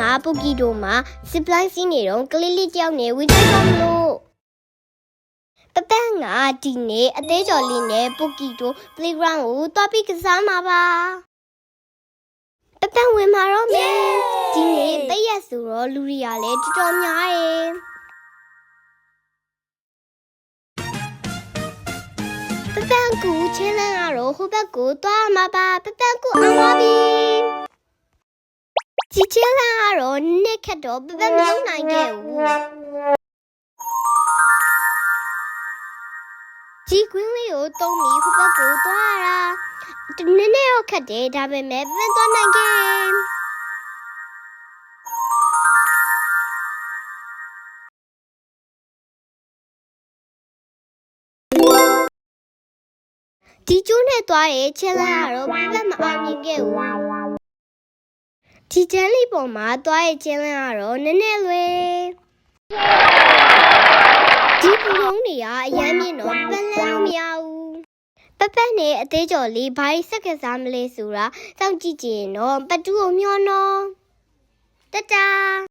ကပိုကီတိုမှာဇစ်ပလိုင်းစီးနေတော့ကလေးလေးတယောက်နဲ့ဝေးကြတော့မလို့ပပန်းကဒီနေ့အသေးကျော်လေးနဲ့ပိုကီတို playground ကိုတွားပြီးကစားမှာပါပပန်းဝင်มาတော့မယ်ဒီနေ့တည့်ရက်ဆိုတော့လူတွေကလည်းတော်တော်များရဲ့ပပန်းကူချင်းလန်းကတော့ဟိုဘက်ကိုတွားမှာပါပပန်းကူအောင်ပါပြီ ကြည်ချင်းလာကတော့နှစ်ခတ်တော့ပပမလုံးနိုင်ခဲ့ဘူးကြည်ကွင်းလေးကိုတုံးပြီးဟိုဘက်ကိုသွားတာနည်းနည်းတော့ခတ်တယ်ဒါပေမဲ့ပပသွားနိုင်ခဲ့ဒီကျိုးနဲ့သွားရဲ့ချင်းလာကတော့ပပမအောင်မြင်ခဲ့ဘူး ဒီကျန်းလေးပေါ်မှာသွားရဲ့ကျင်းလန်းကတော့နည်းနည်းလွယ်ဒီပူလုံးတွေကအရမ်းမြင့်တော့ပန်းလန်းလို့မရဘူးပပက်နဲ့အသေးကျော်လေးဘာကြီးစက်ကစားမလဲဆိုတာစောင့်ကြည့်ကြည့်ရင်တော့ပတူကိုမျောနော်တတာ